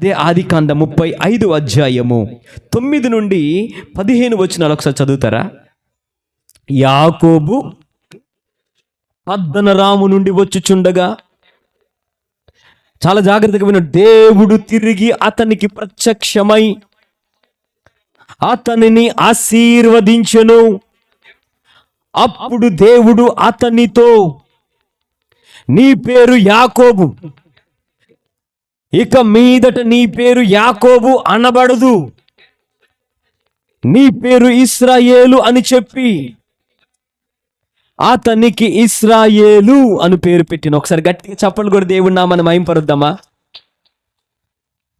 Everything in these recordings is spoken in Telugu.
అదే ఆది కాండ ముప్పై ఐదు అధ్యాయము. తొమ్మిది నుండి పదిహేను వచ్చినాలు ఒకసారి చదువుతారా? యాకోబు పద్దనరాము నుండి వచ్చుచుండగా చాలా జాగ్రత్తగా విన. దేవుడు తిరిగి అతనికి ప్రత్యక్షమై అతనిని ఆశీర్వదించెను. అప్పుడు దేవుడు అతనితో నీ పేరు యాకోబు. ఇక మీదట నీ పేరు యాకోబు అనబడదు. నీ పేరు ఇస్రాయేలు అని చెప్పి అతనికి ఇస్రాయేలు అని పేరు పెట్టిన. ఒకసారి గట్టిగా చప్పలు కూడా దేవుడు నా మనం మహింపరుద్దామా?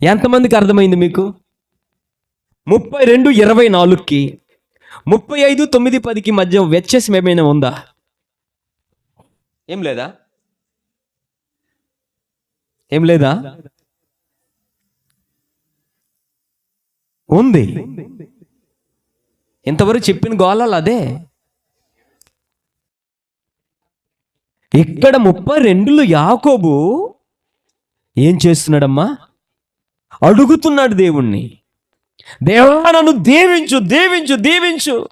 ఎంతమందికి అర్థమైంది మీకు? ముప్పై రెండు ఇరవై నాలుగుకి ముప్పై ఐదు తొమ్మిది పదికి మధ్య వ్యత్యాసం ఏమైనా ఉందా? ఏం లేదా? ఏం లేదా? ఉంది. ఇంతవరకు చెప్పిన గోళాలు అదే. ఇక్కడ ముప్పై రెండులో యాకోబు ఏం చేస్తున్నాడమ్మా? అడుగుతున్నాడు దేవుణ్ణి. దేవా నన్ను దీవించు దీవించు దీవించు.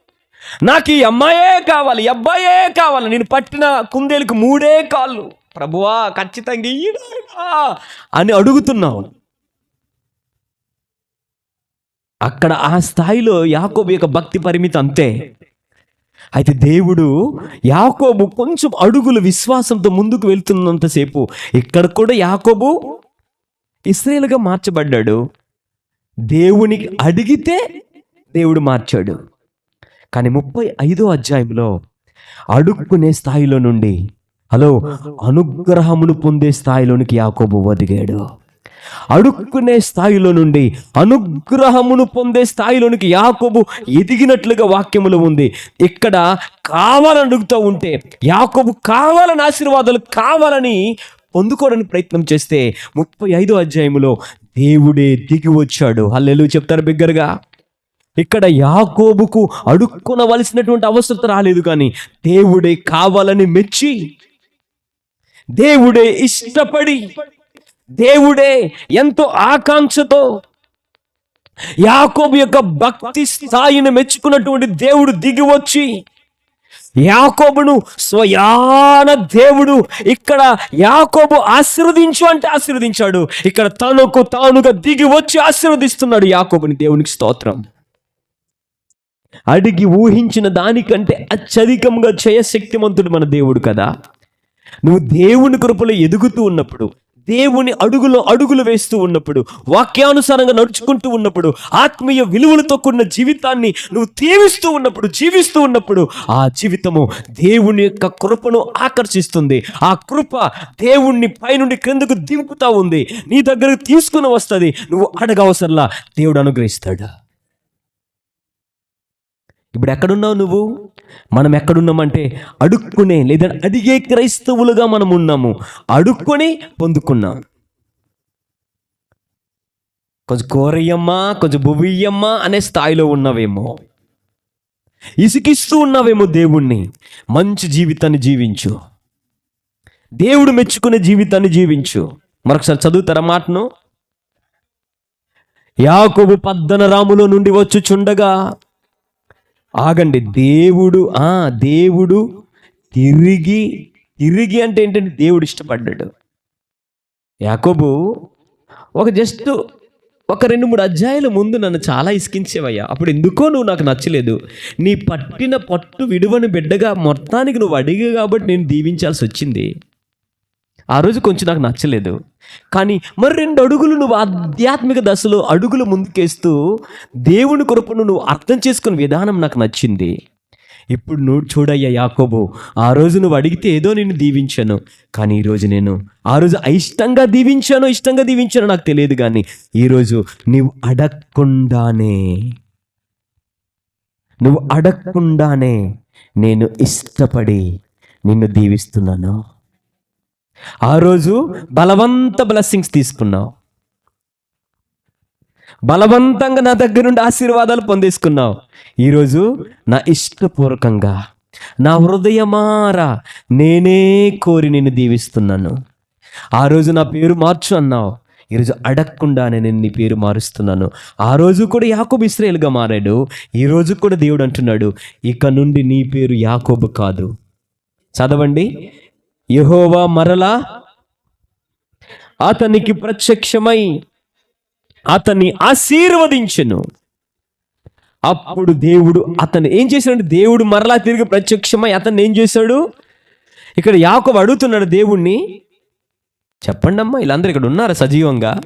నాకు ఈ అమ్మాయే కావాలి అబ్బాయే కావాలి. నేను పట్టిన కుందేలకు మూడే కాళ్ళు. ప్రభువా ఖచ్చితంగా అని అడుగుతున్నావు. అక్కడ ఆ స్థాయిలో యాకోబు యొక్క భక్తి పరిమితి అంతే. అయితే దేవుడు యాకోబు కొంచెం అడుగులు విశ్వాసంతో ముందుకు వెళ్తున్నంతసేపు ఇక్కడ కూడా యాకోబు ఇస్రాయేల్గా మార్చబడ్డాడు. దేవునికి అడిగితే దేవుడు మార్చాడు. కానీ ముప్పై ఐదో అధ్యాయంలో అడుక్కునే స్థాయిలో నుండి హలో అనుగ్రహమును పొందే స్థాయిలోనికి యాకోబు ఒదిగాడు. అడుక్కునే స్థాయిలో నుండి అనుగ్రహమును పొందే స్థాయిలోనికి యాకోబు ఎదిగినట్లుగా వాక్యములు ఉంది. ఇక్కడ కావాలని అడుగుతూ ఉంటే యాకోబు కావాలని ఆశీర్వాదాలు కావాలని పొందుకోవడానికి ప్రయత్నం చేస్తే ముప్పై ఐదో అధ్యాయములో దేవుడే దిగి వచ్చాడు. హల్లెలు చెప్తారు బిగ్గరగా? ఇక్కడ యాకోబుకు అడుక్కునవలసినటువంటి అవసరత రాలేదు కానీ దేవుడే కావాలని మెచ్చి దేవుడే ఇష్టపడి దేవుడే ఎంతో ఆకాంక్షతో యాకోబు యొక్క భక్తి స్థాయిని మెచ్చుకున్నటువంటి దేవుడు దిగి వచ్చి యాకోబును స్వయాన దేవుడు ఇక్కడ యాకోబు ఆశీర్వదించు అంటే ఆశీర్వదించాడు. ఇక్కడ తనకు తానుగా దిగి వచ్చి ఆశీర్వదిస్తున్నాడు యాకోబుని దేవునికి స్తోత్రం. అడిగి ఊహించిన దానికంటే అత్యధికంగా చేయశక్తిమంతుడు మన దేవుడు కదా. నువ్వు దేవుని కృపలో ఎదుగుతూ ఉన్నప్పుడు దేవుని అడుగులో అడుగులు వేస్తూ ఉన్నప్పుడు వాక్యానుసారంగా నడుచుకుంటూ ఉన్నప్పుడు ఆత్మీయ విలువలతో కూడిన జీవితాన్ని నువ్వు తీవిస్తూ ఉన్నప్పుడు జీవిస్తూ ఉన్నప్పుడు ఆ జీవితము దేవుని యొక్క కృపను ఆకర్షిస్తుంది. ఆ కృప దేవుణ్ణి పైనుండి క్రిందకు దింపుతా ఉంది. నీ దగ్గరకు తీసుకుని వస్తుంది. నువ్వు అడగవసరలా దేవుడు అనుగ్రహిస్తాడు? ఇప్పుడు ఎక్కడున్నావు నువ్వు? మనం ఎక్కడున్నామంటే అడుక్కునే లేదా అడిగే క్రైస్తవులుగా మనం ఉన్నాము. అడుక్కొని పొందుకున్నాం. కొంచెం కోరయ్యమ్మా కొంచెం బువ్వయ్యమ్మా అనే స్థాయిలో ఉన్నావేమో. ఇసుకిస్తూ ఉన్నావేమో దేవుణ్ణి. మంచి జీవితాన్ని జీవించు. దేవుడు మెచ్చుకునే జీవితాన్ని జీవించు. మరొకసారి చదువుతారా మాటను? యాకోబు పద్దన రాములో నుండి వచ్చుచుండగా ఆగండి. దేవుడు ఆ దేవుడు తిరిగి తిరిగి అంటే ఏంటంటే దేవుడు ఇష్టపడ్డాడు. యాకోబు ఒక జస్ట్ ఒక రెండు మూడు అధ్యాయుల ముందు నన్ను చాలా ఇసుకించేవయ్యా. అప్పుడు ఎందుకో నువ్వు నాకు నచ్చలేదు. నీ పట్టిన పట్టు విడువని బిడ్డగా మొత్తానికి నువ్వు అడిగా కాబట్టి నేను దీవించాల్సి వచ్చింది. ఆ రోజు కొంచెం నాకు నచ్చలేదు. కానీ మరి రెండు అడుగులు నువ్వు ఆధ్యాత్మిక దశలో అడుగులు ముందుకేస్తూ దేవుని కృపను నువ్వు అర్థం చేసుకున్న విధానం నాకు నచ్చింది. ఇప్పుడు నువ్వు చూడయ్యా యాకోబు ఆ రోజు నువ్వు అడిగితే ఏదో నేను దీవించాను. కానీ ఈరోజు నేను ఆ రోజు అయిష్టంగా దీవించాను ఇష్టంగా దీవించానో నాకు తెలియదు కానీ ఈరోజు నీవు అడగకుండానే నువ్వు అడగకుండానే నేను ఇష్టపడి నిన్ను దీవిస్తున్నాను. ఆ రోజు బలవంత బ్లెస్సింగ్స్ తీసుకున్నావు. బలవంతంగా నా దగ్గర నుండి ఆశీర్వాదాలు పొందేసుకున్నావు. ఈరోజు నా ఇష్టపూర్వకంగా నా హృదయమారా నేనే కోరి నిన్ను దీవిస్తున్నాను. ఆ రోజు నా పేరు మార్చు అన్నావు. ఈరోజు అడగకుండానే నేను నీ పేరు మారుస్తున్నాను. ఆ రోజు కూడా యాకోబు ఇస్రాయేల్గా మారాడు. ఈ రోజు కూడా దేవుడు అంటున్నాడు ఇక నుండి నీ పేరు యాకోబు కాదు. చదవండి. యహోవా మరలా అతనికి ప్రత్యక్షమై అతన్ని ఆశీర్వదించను. అప్పుడు దేవుడు అతను ఏం చేశాడు దేవుడు మరలా తిరిగి ప్రత్యక్షమై అతన్ని ఏం చేశాడు? ఇక్కడ యాకోబు అడుగుతున్నాడు దేవుణ్ణి చెప్పండి అమ్మా వీళ్ళందరూ ఇక్కడ ఉన్నారా సజీవంగా?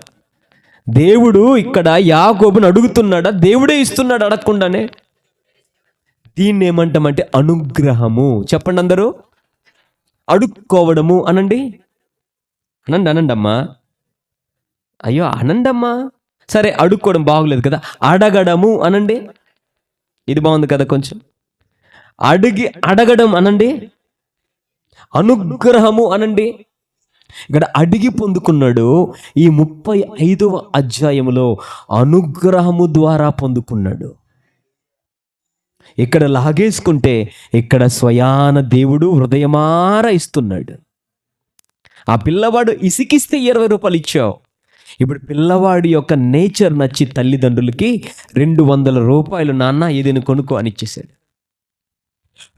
దేవుడు ఇక్కడ యాకోబుని అడుగుతున్నాడా? దేవుడే ఇస్తున్నాడు అడగకుండానే. దీన్ని ఏమంటామంటే అనుగ్రహము. చెప్పండి అందరూ. అడుక్కోవడము అనండి. అనండి అనండి అమ్మా అయ్యో అనండమ్మా సరే అడుక్కోవడం బాగోలేదు కదా. అడగడము అనండి. ఇది బాగుంది కదా కొంచెం. అడిగి అడగడం అనండి. అనుగ్రహము అనండి. ఇక్కడ అడిగి పొందుకున్నాడు ఈ ముప్పై ఐదవ అధ్యాయములో అనుగ్రహము ద్వారా పొందుకున్నాడు. ఇక్కడ లాగేసుకుంటే ఇక్కడ స్వయాన దేవుడు హృదయమార ఇస్తున్నాడు. ఆ పిల్లవాడు ఇసికిస్తే ఇరవై రూపాయలు ఇచ్చావు. ఇప్పుడు పిల్లవాడి యొక్క నేచర్ నచ్చి తల్లిదండ్రులకి రెండు వందల రూపాయలు నాన్న ఏదైనా కొనుక్కో అని ఇచ్చేసాడు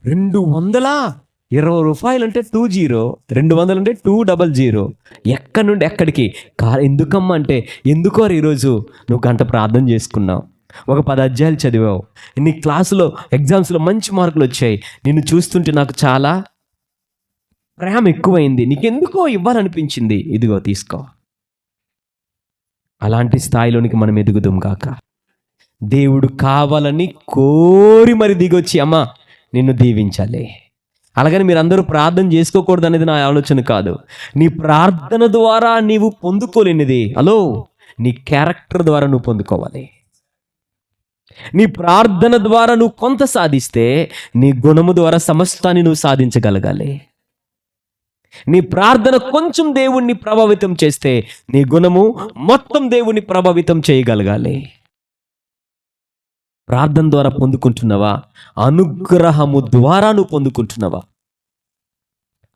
రెండు వందల? ఇరవై రూపాయలు అంటే టూ జీరో రెండు వందలు అంటే టూ డబల్ జీరో. ఎక్కడి నుండి ఎక్కడికి? కా ఎందుకమ్మా అంటే ఎందుకో ఈరోజు? నువ్వు గంట ప్రార్థన చేసుకున్నావు. ఒక పది అధ్యాయాలు చదివావు. నీ క్లాసులో ఎగ్జామ్స్లో మంచి మార్కులు వచ్చాయి. నిన్ను చూస్తుంటే నాకు చాలా ప్రేమ ఎక్కువైంది. నీకెందుకో ఇవ్వాలనిపించింది. ఇదిగో తీసుకో. అలాంటి స్థాయిలోనికి మనం ఎదుగుదాం కాక. దేవుడు కావాలని కోరి మరి దిగొచ్చి అమ్మ నిన్ను దీవించాలి. అలాగని మీరు అందరూ ప్రార్థన చేసుకోకూడదు అనేది నా ఆలోచన కాదు. నీ ప్రార్థన ద్వారా నీవు పొందుకోలేనిది. హలో? నీ క్యారెక్టర్ ద్వారా నువ్వు పొందుకోవాలి. నీ ప్రార్థన ద్వారా నువ్వు కొంత సాధిస్తే నీ గుణము ద్వారా సమస్తాన్ని నువ్వు సాధించగలగాలి. నీ ప్రార్థన కొంచెం దేవుణ్ణి ప్రభావితం చేస్తే నీ గుణము మొత్తం దేవుణ్ణి ప్రభావితం చేయగలగాలి. ప్రార్థన ద్వారా పొందుకుంటున్నావా? అనుగ్రహము ద్వారా నువ్వు పొందుకుంటున్నావా?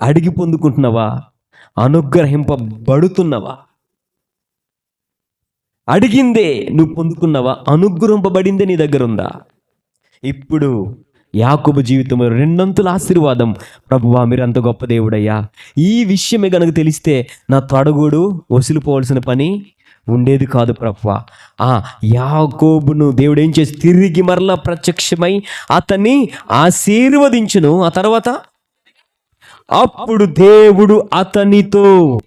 అడిగి పొందుకుంటున్నావా? అనుగ్రహింపబడుతున్నావా? అడిగిందే నువ్వు పొందుకున్నావా? అనుగ్రహింపబడిందే నీ దగ్గర ఉందా ఇప్పుడు యాకోబు జీవితంలో రెండంతుల ఆశీర్వాదం. ప్రభువా మీరు అంత గొప్ప దేవుడయ్యా. ఈ విషయమే గనక తెలిస్తే నా తొడగుడు వసిలిపోవాల్సిన పని ఉండేది కాదు ప్రభువ. ఆ యాకోబును దేవుడు ఏం చేసి తిరిగి మరలా ప్రత్యక్షమై అతన్ని ఆశీర్వదించును. ఆ తర్వాత అప్పుడు దేవుడు అతనితో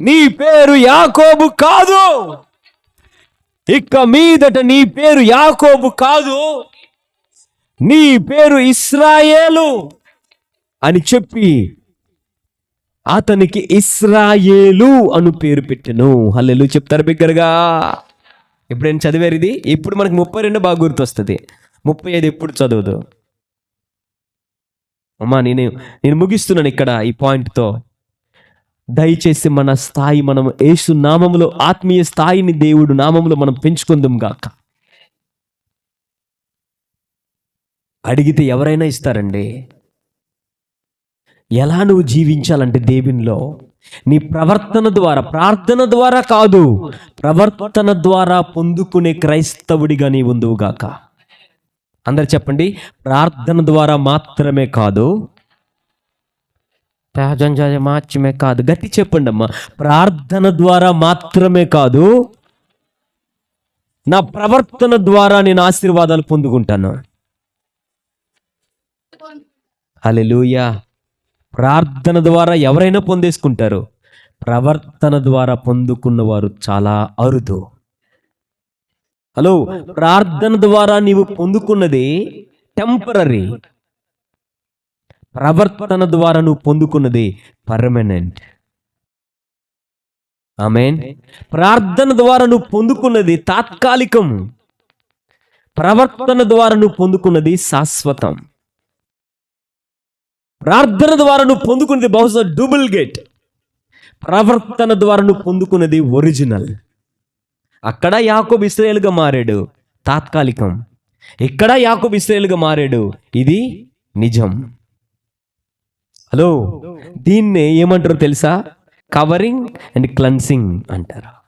నీ పేరు యాకోబు కాదు. ఇక మీదట నీ పేరు యాకోబు కాదు నీ పేరు ఇస్రాయేలు అని చెప్పి అతనికి ఇస్రాయేలు అను పేరు పెట్టెను. హల్లెలు చెప్తారు బిగ్గరగా? ఎప్పుడైనా చదివారు ఇది? ఇప్పుడు మనకి ముప్పై రెండు బాగా గుర్తొస్తుంది. ముప్పై ఐదు ఎప్పుడు చదవదు? అమ్మా నేను నేను ముగిస్తున్నాను ఇక్కడ ఈ పాయింట్తో. దయచేసి మన స్థాయి మనం యేసు నామంలో ఆత్మీయ స్థాయిని దేవుడు నామంలో మనం పెంచుకుందాం గాక. అడిగితే ఎవరైనా ఇస్తారండి? ఎలా నువ్వు జీవించాలంటే దేవునిలో? నీ ప్రవర్తన ద్వారా ప్రార్థన ద్వారా కాదు ప్రవర్తన ద్వారా పొందుకునే క్రైస్తవుడిగా నీ ఉందువుగాక అందరు చెప్పండి ప్రార్థన ద్వారా మాత్రమే కాదు సహజంజ మాత్రమే కాదు. గట్టి చెప్పండి అమ్మా ప్రార్థన ద్వారా మాత్రమే కాదు. నా ప్రవర్తన ద్వారా నేను ఆశీర్వాదాలు పొందుకుంటాను. హల్లెలూయా. ప్రార్థన ద్వారా ఎవరైనా పొందేసుకుంటారు. ప్రవర్తన ద్వారా పొందుకున్న వారు చాలా అరుదు. హలో ప్రార్థన ద్వారా నీవు పొందుకున్నది టెంపరీ ప్రవర్తన ద్వారా నువ్వు పొందుకున్నది పర్మనెంట్. ఆమెన్. ప్రార్థన ద్వారా నువ్వు పొందుకున్నది తాత్కాలికం ప్రవర్తన ద్వారా నువ్వు పొందుకున్నది శాశ్వతం. ప్రార్థన ద్వారా నువ్వు పొందుకున్నది బహుశా డూబుల్ గేట్. ప్రవర్తన ద్వారా నువ్వు పొందుకున్నది ఒరిజినల్. అక్కడ యాకోబ్ ఇస్రాయేల్గా మారాడు తాత్కాలికం. ఇక్కడ యాకోబ్ ఇస్రాయేల్గా మారాడు ఇది నిజం. హలో దీన్నే ఏమంటారు తెలుసా? కవరింగ్ అండ్ క్లన్సింగ్ అంటారు.